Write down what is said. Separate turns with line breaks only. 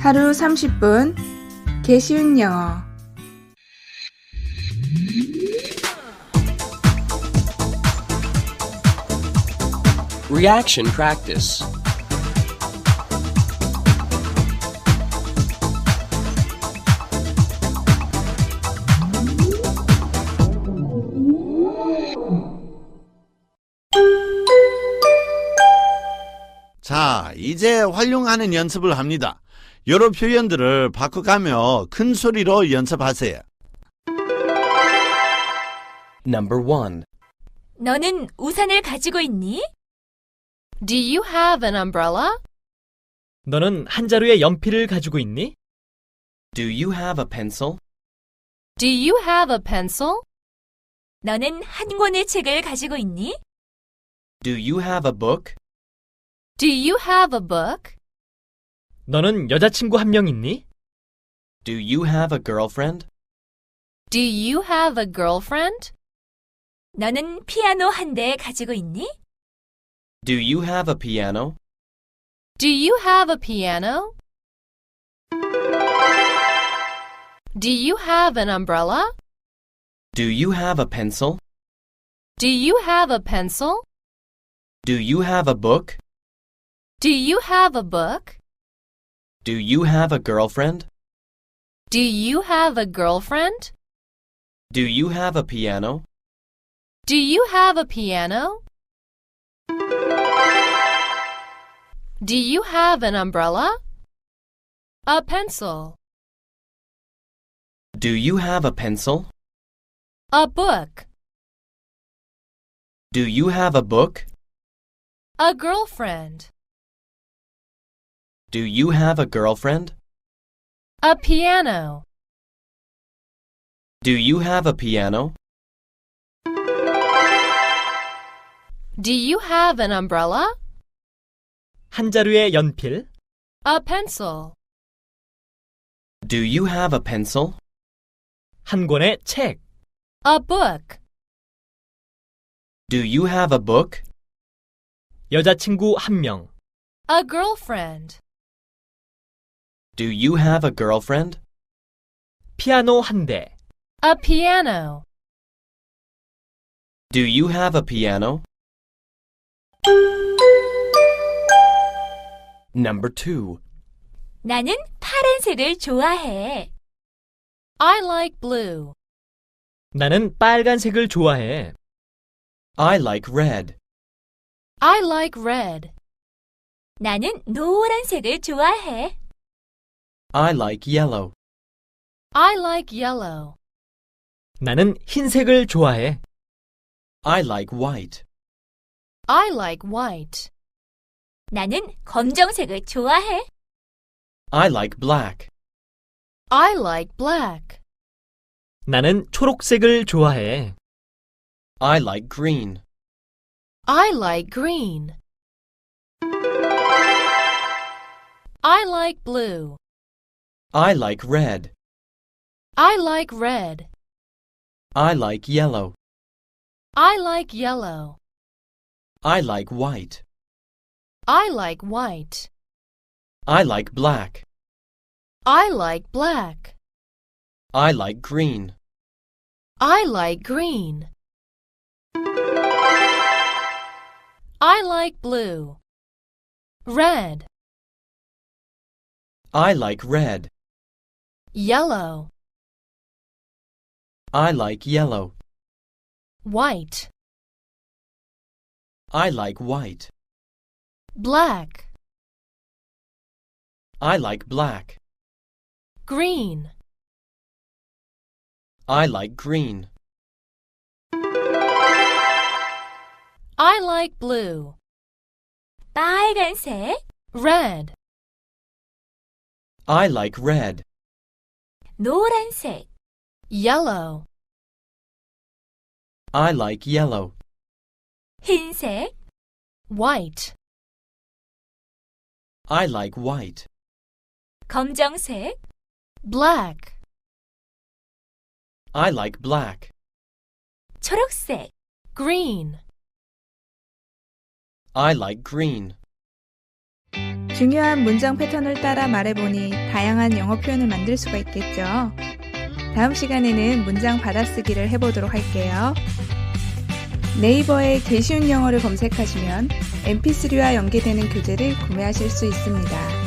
하루 30분 개쉬운 영어
Reaction practice.
이제 활용하는 연습을 합니다. 여러 표현들을 바꿔가며 큰 소리로 연습하세요.
Number 1.
너는 우산을 가지고 있니?
Do you have an umbrella?
너는 한 자루의 연필을 가지고 있니?
Do you have a pencil?
Do you have a pencil?
너는 한 권의 책을 가지고 있니?
Do you have a book?
Do you have a book?
너는 여자친구 한 명 있니?
Do you have a girlfriend?
Do you have a girlfriend?
너는 피아노 한 대 가지고 있니?
Do you have a piano?
Do you have a piano? Do you have an umbrella?
Do you have a pencil?
Do you have a pencil?
Do you have a book?
Do you have a book?
Do you have a girlfriend?
Do you have a girlfriend?
Do you have a piano?
Do you have a piano? Do you have an umbrella? A pencil.
Do you have a pencil?
A book.
Do you have a book?
A girlfriend.
Do you have a girlfriend?
A piano.
Do you have a piano?
Do you have an umbrella?
한 자루의 연필?
A pencil.
Do you have a pencil?
한 권의 책?
A book.
Do you have a book?
여자친구 한 명?
A girlfriend.
Do you have a girlfriend?
피아노 한 대?
A piano.
Do you have a piano? Number 2.
나는 파란색을 좋아해.
I like blue.
나는 빨간색을 좋아해.
I like red.
I like red.
나는 노란색을 좋아해.
I like yellow.
I like yellow.
나는 흰색을 좋아해.
I like white.
I like white.
나는 검정색을 좋아해.
I like black.
I like black.
나는 초록색을 좋아해.
I like green.
I like green. I like blue.
I like red.
I like red.
I like yellow.
I like yellow.
I like white.
I like white.
I like black.
I like black.
I like green.
I like green. I like blue. Red.
I like red.
Yellow.
I like yellow.
White.
I like white.
Black.
I like black.
Green.
I like green.
I like blue.
빨간색,
Red.
I like red.
노란색,
Yellow.
I like yellow.
흰색,
White.
I like white.
검정색,
Black.
I like black.
초록색,
Green.
I like green.
중요한 문장 패턴을 따라 말해보니 다양한 영어 표현을 만들 수가 있겠죠. 다음 시간에는 문장 받아쓰기를 해보도록 할게요. 네이버에 개쉬운 영어를 검색하시면 mp3와 연계되는 교재를 구매하실 수 있습니다.